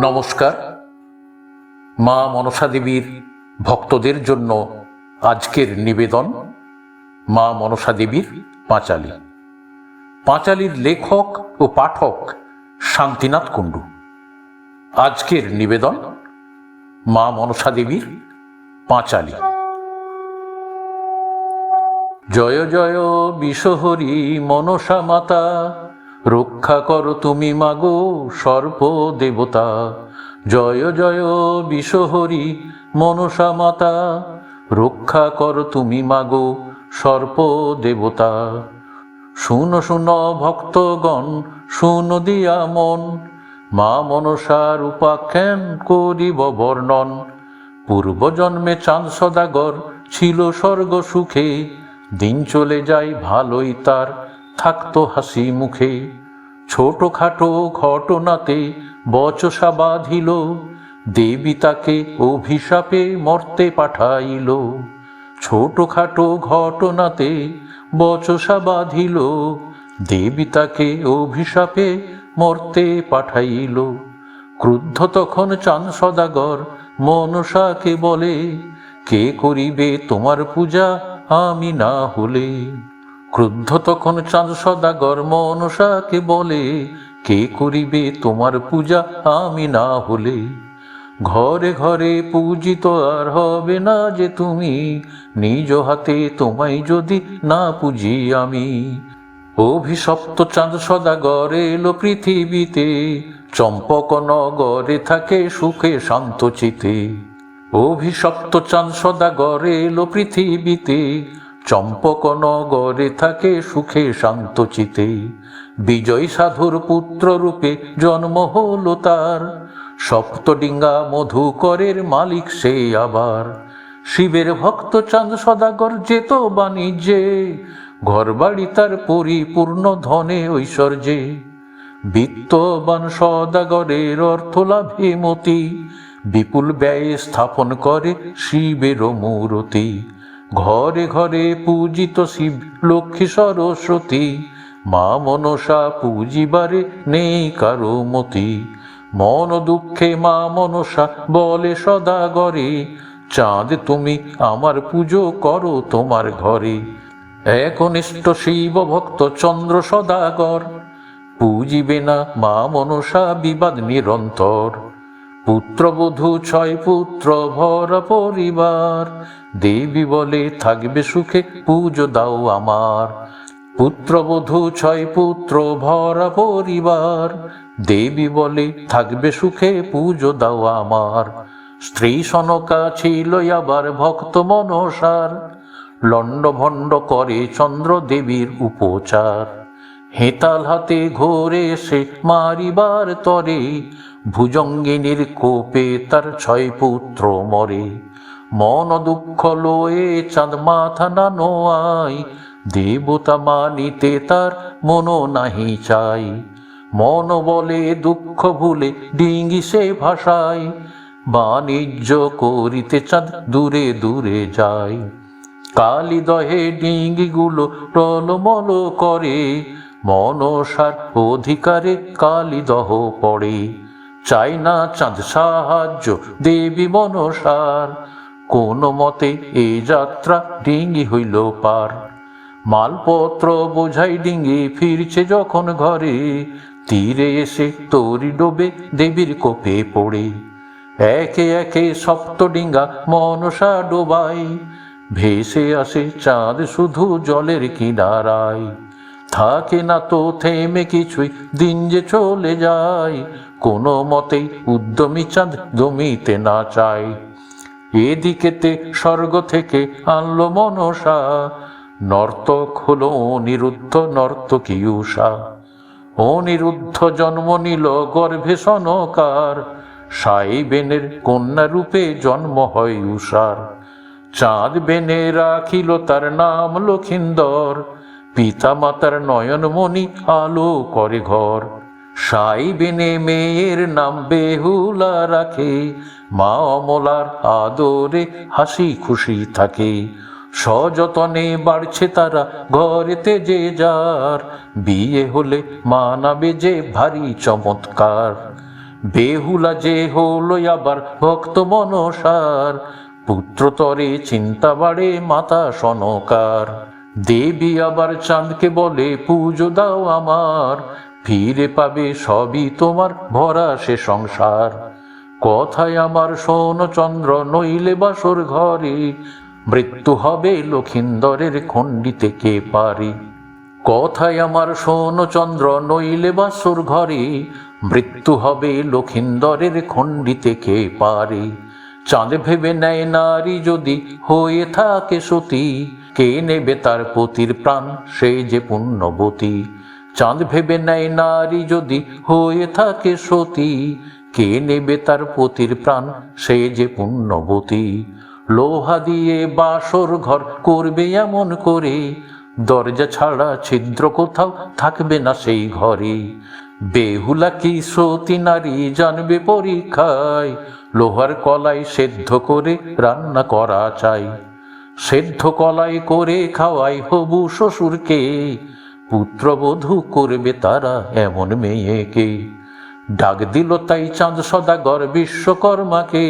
নমস্কার। মা মনসা দেবীর ভক্তদের জন্য আজকের নিবেদন মা মনসা দেবীর পাঁচালী। পাঁচালীর লেখক ও পাঠক শান্তিনাথ কুণ্ডু। আজকের নিবেদন মা মনসা দেবীর পাঁচালী। জয় জয় বিশ্বহরি মনসা মাতা। রক্ষা করো তুমি মাগো সর্প দেবতা। জয় জয় বিশ্বহরি মনসা মাতা। রক্ষা করো তুমি মাগো সর্প দেবতা। শুন শুন ভক্তগণ, শুন দিয়া মন। মা মনসার উপাখ্যান করিব বর্ণন। পূর্বজন্মে চাঁদ সদাগর ছিল স্বর্গ সুখে। দিন চলে যায় ভালোই তার। থাকতো হাসি মুখে। ছোটখাটো ঘটনাতে বচসা বাঁধিল। দেবী তাকে অভিশাপে মর্তে পাঠাইল। ছোটখাটো ঘটনাতে বচসা বাঁধিল। দেবী তাকে অভিশাপে মর্তে পাঠাইল। ক্রুদ্ধ তখন চাঁদ সদাগর মনসাকে বলে, কে করিবে তোমার পূজা, আমি না হলে? ক্রুদ্ধ তখন চাঁদ সদাগর মনসাকে বলে, কে করিবে তোমার পূজা? আমি না হলে। ঘরে ঘরে পূজিত আর হবে না যে তুমি। নিজ হাতে তোমায় যদি না পুজি আমি। অভিশপ্ত চাঁদ সদাগর এলো পৃথিবীতে। চম্পক নগরে থাকে সুখে শান্ত চিতে। অভিশপ্ত চাঁদ সদাগর এলো পৃথিবীতে। চম্পক নগরে থাকে সুখে শান্ত চিতে। বিজয় সাধুর পুত্র রূপে জন্ম হলো তার। সপ্তডিঙ্গা মধুকরের মালিক সে আবার। শিবের ভক্ত চাঁদ সদাগর যেত বাণিজ্যে ঘর বাড়ি তার পরিপূর্ণ ধনে ঐশ্বর্যে। বিত্তবান সদাগরের অর্থ লাভে মতি। বিপুল ব্যয়ে স্থাপন করে শিবের মূরতি। ঘরে ঘরে পূজিত শিব, লক্ষ্মী সরস্বতী। মা মনসা পূজিবারে নেই কারও মতি। মন দুঃখে মা মনসা বলে সদাগরে চাঁদ তুমি আমার পুজো করো তোমার ঘরে। একনিষ্ঠ শিব ভক্ত চন্দ্র সদাগর। পূজিবে না মা মনসা বিবাদ নিরন্তর। পুত্রবধূ ছয় পুত্র ভরা পরিবার। দেবী বলে থাকবে সুখে, পুজো দাও আমার। পুত্রবধূ ছয় পুত্র, ভরা পরিবার। দেবী বলে থাকবে সুখে, পুজো দাও আমার। স্ত্রী সনকা ছিল আবার ভক্ত মনসার। লণ্ড ভণ্ড করে চন্দ্র দেবীর উপচার। হেতাল হাতে ঘোরে এসে মারিবার তরে। ভুজঙ্গিনীর কোপে তার ছয় পুত্র মরে। মন দুঃখ লয়ে চাঁদ মাথা না নোয়াই, দেবতা মানিতে তার মন নাহি চাই। মন বলে, দুঃখ ভুলে ডিঙ্গি সে ভাষায় বাণিজ্য করিতে চাঁদ দূরে দূরে যায় কালি দহে ডিঙ্গিগুলো টলমল করে, মনসার অধিকারে কালিদহ পড়ে। চাই না চাঁদ সাহায্য দেবী মনসার কোন মতে এই যাত্রা ডিঙ্গি হইল পার। মালপত্র বোঝাই ডিঙ্গি ফিরছে যখন ঘরে। তীরে এসে তরি ডোবে দেবীর কোপে পড়ে। একে একে সপ্ত ডিঙ্গা মনসা ডোবাই। ভেসে আসে চাঁদ শুধু জলের কিনারায়। থাকে না তো থেমে কিছুই, দিন যে চলে যায়। কোনো মতেই উদ্যমী চাঁদ দমিতে না চায়। এদিকেতে স্বর্গ থেকে আনলো মনসা। নর্তক হলো অনিরুদ্ধ নর্তকী উষা অনিরুদ্ধ জন্ম নিল গর্ভে সনকার। সাই বেনের কন্যা রূপে জন্ম হয় উষার চাঁদ বেনে রাখিল তার নাম লক্ষিন্দর। পিতা মাতার নয়নমণি আলো করে ঘর। সাই বেনে মেয়ের নাম বেহুলা রাখে, মা অমলার আদরে হাসি খুশি থাকে। সযতনে বাড়ছে তারা ঘরেতে যে যার, বিয়ে হলে মানাবে যে ভারী চমৎকার। বেহুলা যে হলো আবার ভক্ত মনসার পুত্রতরে চিন্তা বাড়ে মাতা সনকার। দেবী আবার চাঁদকে বলে, পুজো দাও আমার ফিরে পাবে সবই তোমার ভরা সে সংসার। কথায় আমার সোন চন্দ্র, নইলে বাসর ঘরে। মৃত্যু হবে লক্ষিন্দরের খণ্ডিতে কে পারি? কথায় আমার সোন চন্দ্র, নইলে বাসর ঘরে। মৃত্যু হবে লক্ষিন্দরের খণ্ডিতে কে পারে? চাঁদ ভেবে নেয় নারী যদি হয়ে থাকে সতী। কে নেবে তার পতির প্রাণ, সে যে পুণ্যবতী? চাঁদ ভেবে নেয় নারী যদি হয়ে থাকে সতী, কে নেবে তার পতির প্রাণ? সে যে পুণ্যবতী। লোহা দিয়ে বাসর ঘর করবে এমন করে, দরজা ছাড়া ছিদ্র কোথাও থাকবে না সেই ঘরে। বেহুলা কি সতী নারী জানবে পরীক্ষায়, লোহার কলাই সেদ্ধ করে রান্না করা চাই। সেদ্ধ কলাই করে খাওয়াই হবু শ্বশুরকে পুত্রবধূ করবে তারা এমন মেয়েকে। ডাক দিল তাই চাঁদ সদাগর বিশ্বকর্মাকে।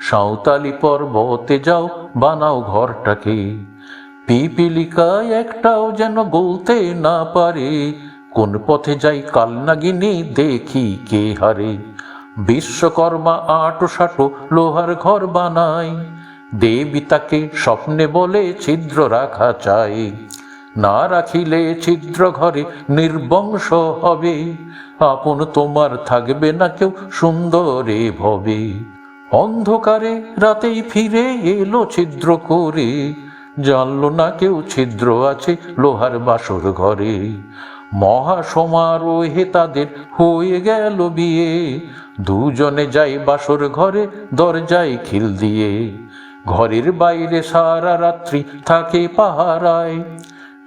সাঁওতালি পর্বতে যাও, বানাও ঘরটাকে। পিপিলিকায় একটাও যেন গলতে না পারে। কোন পথে যাই কালনাগিনী দেখি কে হারে। বিশ্বকর্মা আটো সাটো লোহার ঘর বানায়। দেবী তাকে স্বপ্নে বলে ছিদ্র রাখা চাই না রাখিলে ছিদ্র ঘরে নির্বংশ হবে। আপন তোমার থাকবে না কেউ সুন্দরে ভবে। অন্ধকারে রাতেই ফিরে এলো ছিদ্র করে। জানলো না কেউ ছিদ্র আছে লোহার বাসর ঘরে। মহা সমারোহে তাদের হয়ে গেল বিয়ে। দুজনে যাই বাসর ঘরে, দরজায় খিল দিয়ে। ঘরের বাইরে সারা রাত্রি থাকে পাহারায়।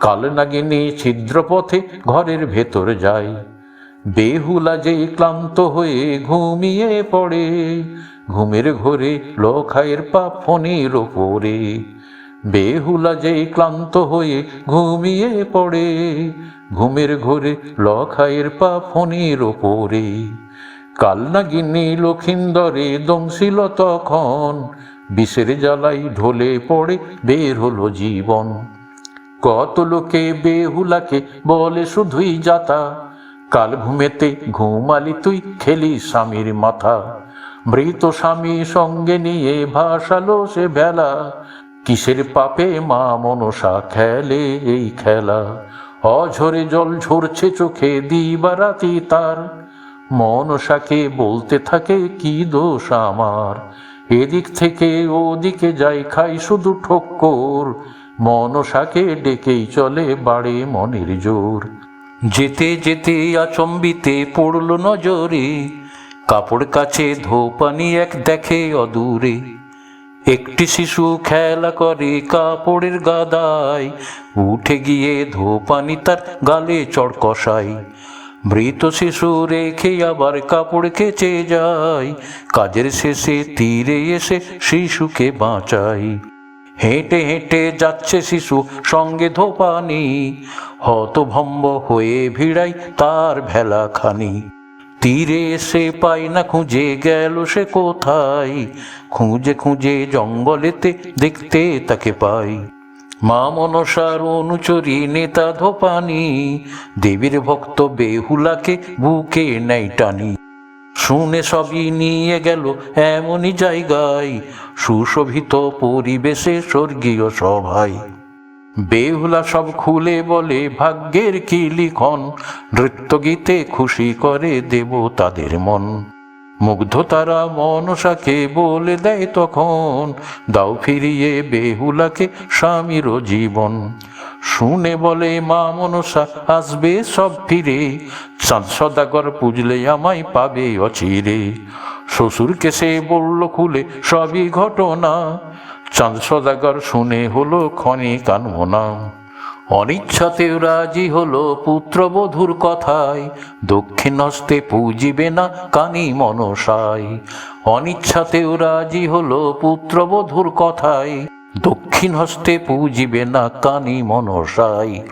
কাল নাগিনী ছিদ্র পথে ঘরের ভেতর যায়। বেহুলা যেই ক্লান্ত হয়ে ঘুমিয়ে পড়ে, ঘুমের ঘরে লখায়ের পা ফণির ওপরে। বেহুলা যেই ক্লান্ত হয়ে ঘুমিয়ে পড়ে, ঘুমের ঘরে লখায়ের পা ফণির ওপরে। কালনাগিনী লক্ষিন্দরে দংশিল তখন, বিষের জ্বালাই ঢলে পড়ে বের হলো জীবন। কত লোকে বেহুলাকে বলে শুধুই যাতা? কাল ঘুমেতে ঘুমালি তুই, খেলি স্বামীর মাথা। মৃত স্বামী সঙ্গে নিয়ে ভাসালো সে বেলা। কিসের পাপে মা মনসা খেলে এই খেলা? অঝরে জল ঝরছে চোখে দিবারাতি তার। মনসাকে বলতে থাকে, কি দোষ আমার? এদিক থেকে ওদিকে যাই, খাই শুধু ঠক্কর। মনসাকে ডেকেই চলে বাড়ে মনের জোর। যেতে যেতে আচম্বিতে পড়ল নজরে, কাপড় কাছে ধোপানি এক দেখে অদূরে। একটি শিশু খেলা করে কাপড়ের গাদায়, উঠে গিয়ে ধোপানি তার গালে চড় কষায়। মৃত শিশু রেখে আবার কাপড় কেচে যায়, কাজের শেষে তীরে এসে শিশুকে বাঁচায়। হেঁটে হেঁটে যাচ্ছে শিশু সঙ্গে ধোপানি। হতভম্ব হয়ে ভিড়াই তার ভেলাখানি। তীরে এসে পাই না, খুঁজে গেল সে কোথায়? খুঁজে খুঁজে জঙ্গলেতে দেখতে তাকে পাই। মা মনসার অনুচরী নেতা ধোপানি। দেবীর ভক্ত বেহুলাকে বুকে নেই টানি। শুনে সবই নিয়ে গেল এমনই জায়গায়। সুশোভিত পরিবেশে স্বর্গীয় সভায়। বেহুলা সব খুলে বলে, ভাগ্যের কি লিখন? নৃত্য গীতে খুশি করে দেব তাদের মন। মুগ্ধ তারা মনসাকে বলে দেয় তখন, দাও ফিরিয়ে বেহুলাকে স্বামীর জীবন। শুনে বলে, মা মনসা, আসবে সব ফিরে। চাঁদ সদাগর পুজলে আমায় পাবে অচিরে। শ্বশুরকে সে বলল খুলে, সবই ঘটনা। চাঁদ সদাগর শুনে হলো ক্ষণে কানমোনা। অনিচ্ছাতেও রাজি হলো পুত্রবধূর কথায়, দক্ষিণ হস্তে পুজিবে না কানি মনসায়। অনিচ্ছাতেও রাজি হলো পুত্রবধূর কথায় দক্ষিণ হস্তে পুজিবে না কানি মনসাই।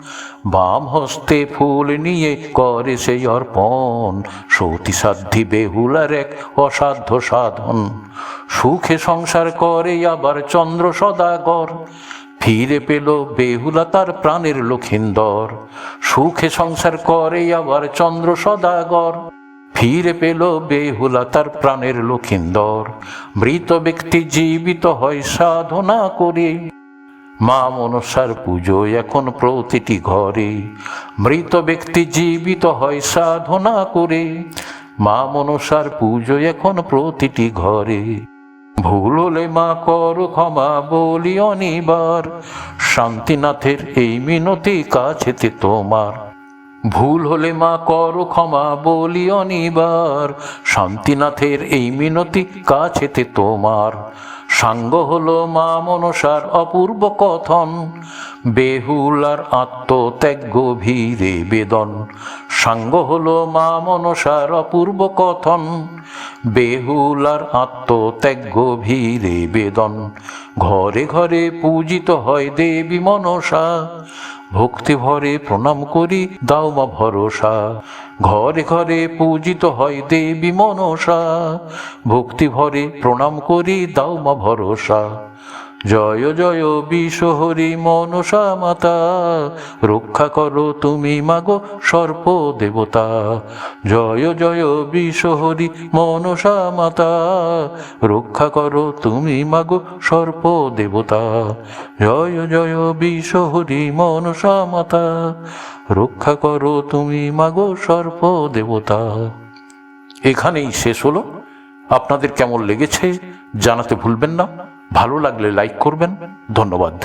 বাম হস্তে ফুল নিয়ে করে সেই অর্পণ। সতী সাধ্যি বেহুলার এক অসাধ্য সাধন। সুখে সংসার করে আবার চন্দ্র সদাগর। ফিরে পেল বেহুলা তার প্রাণের লক্ষিন্দর। সুখে সংসার করে আবার চন্দ্র সদাগর। ফিরে পেল বেহুলা তার প্রাণের লক্ষিন্দর। মৃত ব্যক্তি জীবিত হয় সাধনা করে। মা মনসার পুজো এখন প্রতিটি ঘরে। মৃত ব্যক্তি জীবিত হয় সাধনা করে। মা মনসার পুজো এখন প্রতিটি ঘরে। ভুল হলে মা কর ক্ষমা বলি অনিবার শান্তিনাথের এই মিনতি কাছেতে তোমার। ভুল হলে মা করো ক্ষমা বলি অনিবার শান্তিনাথের এই মিনতি কাছেতে তোমার। সাঙ্গ হলো মা মনসার অপূর্ব কথন। বেহুলার আত্মত্যাগ গভীরে বেদন। সাঙ্গ হলো মা মনসার অপূর্ব কথন। বেহুলার আত্মত্যাগ গভীরে বেদন। ঘরে ঘরে পূজিত হয় দেবী মনসা। ভক্তি ভরে প্রণাম করি, দাও মা ভরসা। ঘরে ঘরে পূজিত হয় দেবী মনসা। ভক্তি ভরে প্রণাম করি, দাও মা ভরসা। জয় জয় বিশ্বহরি মনসা মাতা, রক্ষা করো তুমি মাগো সর্প দেবতা। জয় জয় বিশ্বহরি মনসা মাতা, রক্ষা করো তুমি মাগো সর্প দেবতা। জয় জয় বিশ্বহরি মনসা মাতা, রক্ষা করো তুমি মাগো সর্প দেবতা। এখানেই শেষ হলো। আপনাদের কেমন লেগেছে জানাতে ভুলবেন না। ভালো লাগলে লাইক করবেন। ধন্যবাদ।